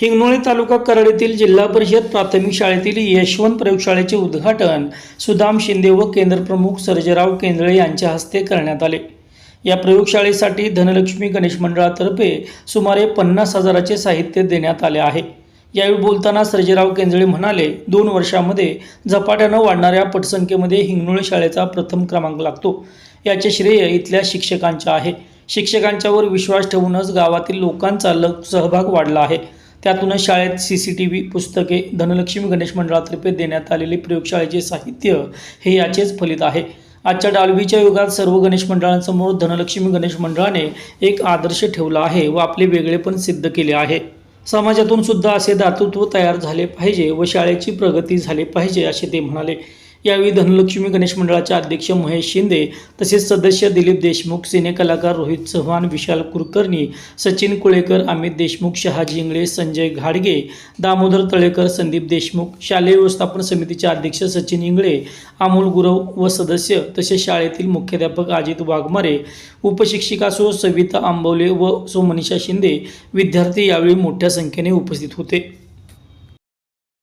हिंगणोळी तालुका कराड जिल्हा परिषद प्राथमिक शाळेतील यशवंत प्रयोगशाळेचे उद्घाटन सुदाम शिंदे व केंद्रप्रमुख सर्जराव केंद्रे यांच्या हस्ते करण्यात आले. या प्रयोगशाळेसाठी धनलक्ष्मी गणेश मंडळातर्फे सुमारे पन्नास हजाराचे साहित्य देण्यात आले आहे. यावेळी बोलताना सर्जेराव केंद्रे म्हणाले दोन वर्षामध्ये झपाट्यानं वाढणाऱ्या पटसंख्येमध्ये हिंगणोळी शाळेचा प्रथम क्रमांक लागतो. याचे श्रेय इथल्या शिक्षकांचे आहे. शिक्षकांच्यावर विश्वास ठेवूनच गावातील लोकांचा लग सहभाग वाढला आहे. त्यातूनच शाळेत सी सी टी व्ही पुस्तके धनलक्ष्मी गणेश मंडळातर्फे देण्यात आलेले प्रयोगशाळेचे साहित्य हे याचेच फलित आहे. आजच्या डालवीच्या युगात सर्व गणेश मंडळांसमोर धनलक्ष्मी गणेश मंडळाने एक आदर्श ठेवला आहे व आपले वेगळेपण सिद्ध केले आहे. समाजातून सुद्धा असे दातृत्व तयार झाले पाहिजे व शाळेची प्रगती झाली पाहिजे असे ते म्हणाले. यावेळी धनलक्ष्मी गणेश मंडळाचे अध्यक्ष महेश शिंदे तसेच सदस्य दिलीप देशमुख सिने कलाकार रोहित चव्हाण विशाल कुलकर्णी सचिन कुळेकर अमित देशमुख शहाजी इंगळे संजय घाडगे दामोदर तळेकर संदीप देशमुख शालेय व्यवस्थापन समितीचे अध्यक्ष सचिन इंगळे अमोल गुरव व सदस्य तसेच शाळेतील मुख्याध्यापक अजित वाघमारे उपशिक्षिका सो सविता आंबवले व सो मनीषा शिंदे विद्यार्थी यावेळी मोठ्या संख्येने उपस्थित होते.